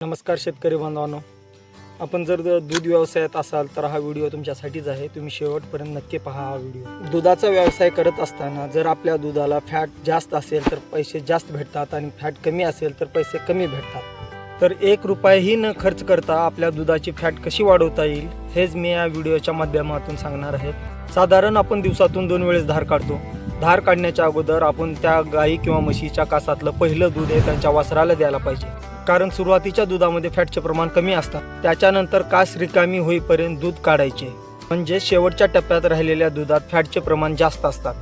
नमस्कार शेतकरी बांधवांनो. आपण जर दूध व्यवसायात असाल तर हा व्हिडिओ तुमच्यासाठीच आहे. तुम्ही शेवटपर्यंत नक्की पहा हा व्हिडिओ. दुधाचा व्यवसाय करत असताना जर आपल्या दुधाला फॅट जास्त असेल तर पैसे जास्त भेटतात आणि फॅट कमी असेल तर पैसे कमी भेटतात. तर एक रुपयाही न खर्च करता आपल्या दुधाची फॅट कशी वाढवता येईल हेच मी या व्हिडिओच्या माध्यमातून सांगणार आहे. साधारण आपण दिवसातून दोन वेळेस धार काढतो. धार काढण्याच्या अगोदर आपण त्या गाई किंवा म्हशीच्या कासातलं पहिलं दूध हे त्यांच्या वासराला द्यायला पाहिजे. कारण सुरुवातीच्या दुधामध्ये फॅटचे प्रमाण कमी असतात. त्याच्यानंतर कास रिकामी होईपर्यंत दूध काढायचे. म्हणजे शेवटच्या टप्प्यात राहिलेल्या दुधात फॅटचे प्रमाण जास्त असतात.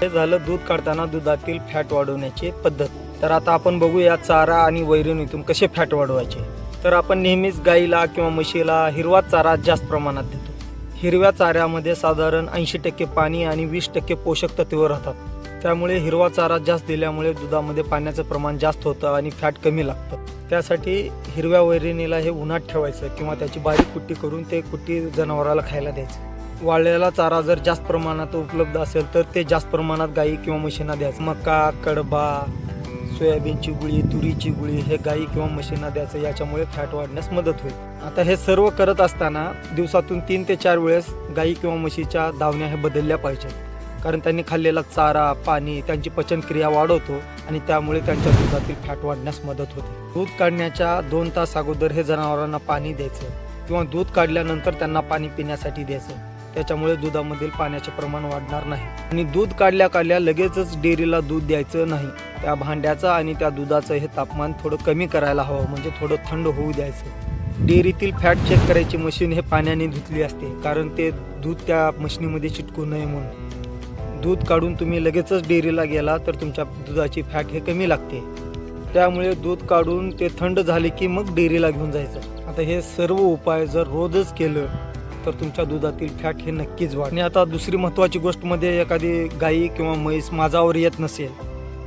हे झालं दूध काढताना दुधातील फॅट वाढवण्याची पद्धत. तर आता आपण बघूया चारा आणि वैरणीतून कसे फॅट वाढवायचे. तर आपण नेहमीच गाईला किंवा म्हशीला हिरवा चारा जास्त प्रमाणात देतो. हिरव्या चाऱ्यामध्ये साधारण ऐंशी टक्के पाणी आणि वीस टक्के पोषक तत्व राहतात. त्यामुळे हिरवा चारा जास्त दिल्यामुळे दुधामध्ये पाण्याचं प्रमाण जास्त होतं आणि फॅट कमी लागतं. त्यासाठी हिरव्या वैरणीला हे उन्हात ठेवायचं किंवा त्याची बारीक कुट्टी करून ते कुट्टी जनावराला खायला द्यायचं. वाळलेला चारा जर जास्त प्रमाणात उपलब्ध असेल तर ते जास्त प्रमाणात गाई किंवा म्हशींना द्यायचं. मका कडबा सोयाबीनची गुळी तुरीची गुळी हे गाई किंवा म्हशींना द्यायचं. याच्यामुळे फॅट वाढण्यास मदत होईल. आता हे सर्व करत असताना दिवसातून तीन ते चार वेळेस गाई किंवा म्हशीच्या दावण्या हे बदलल्या पाहिजेत. कारण त्यांनी खाल्लेला चारा पाणी त्यांची पचनक्रिया वाढवतो आणि त्यामुळे त्यांच्या दुधातील फॅट वाढण्यास मदत होते. दूध काढण्याच्या दोन तास अगोदर हे जनावरांना पाणी द्यायचं किंवा दूध काढल्यानंतर त्यांना पाणी पिण्यासाठी द्यायचं. त्याच्यामुळे दुधामधील पाण्याचे प्रमाण वाढणार नाही. आणि दूध काढल्या काढल्या लगेचच डेअरीला दूध द्यायचं नाही. त्या भांड्याचं आणि त्या दुधाचं हे तापमान थोडं कमी करायला हवं म्हणजे थोडं थंड होऊ द्यायचं. डेअरीतील फॅट चेक करायची मशीन हे पाण्याने धुतली असते कारण ते दूध त्या मशीनीमध्ये चिटकू नये म्हणून. दूध काढून तुम्ही लगेचच डेअरीला गेला तर तुमच्या दुधाची फॅट हे कमी लागते. त्यामुळे दूध काढून ते थंड झाले की मग डेअरीला घेऊन जायचं. आता हे सर्व उपाय जर रोजच केलं तर तुमच्या दुधातील फॅट हे नक्कीच वाढ. आणि आता दुसरी महत्त्वाची गोष्टमध्ये एखादी गाई किंवा म्हैस माझावर येत नसेल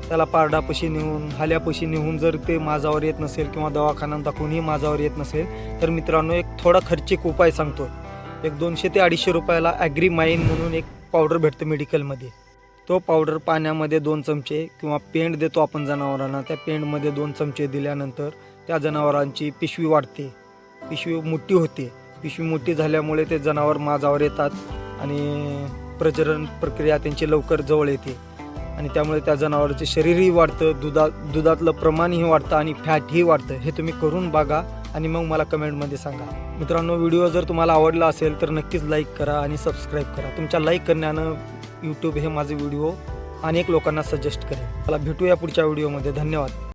त्याला पारडापाशी नेऊन हाल्यापाशी नेऊन जर ते माझावर येत नसेल किंवा दवाखान्यात दाखवूनही माझावर येत नसेल तर मित्रांनो एक थोडा खर्चिक उपाय सांगतो एक दोनशे ते अडीचशे रुपयाला ॲग्रीमाइन म्हणून एक पावडर भेटतं मेडिकलमध्ये. तो पावडर पाण्यामध्ये दोन चमचे किंवा पेंड देतो आपण जनावरांना. त्या पेंडमध्ये दोन चमचे दिल्यानंतर त्या जनावरांची पिशवी वाढते. पिशवी मोठी होते. पिशवी मोठी झाल्यामुळे ते जनावर माझावर येतात आणि प्रजनन प्रक्रिया त्यांची लवकर जवळ येते. आणि त्यामुळे त्या जनावरांचे शरीरही वाढतं दुधा दुधातलं प्रमाणही वाढतं आणि फॅटही वाढतं. हे तुम्ही करून बघा. आणि मग मला कमेंटमध्ये सांगा. मित्रांनो व्हिडिओ जर तुम्हाला आवडला असेल तर नक्कीच लाईक करा आणि सबस्क्राईब करा. तुमच्या लाईक करण्यानं यूट्यूब हे माझे व्हिडिओ अनेक लोकांना सजेस्ट करेल. मला भेटूया पुढच्या व्हिडिओमध्ये. धन्यवाद.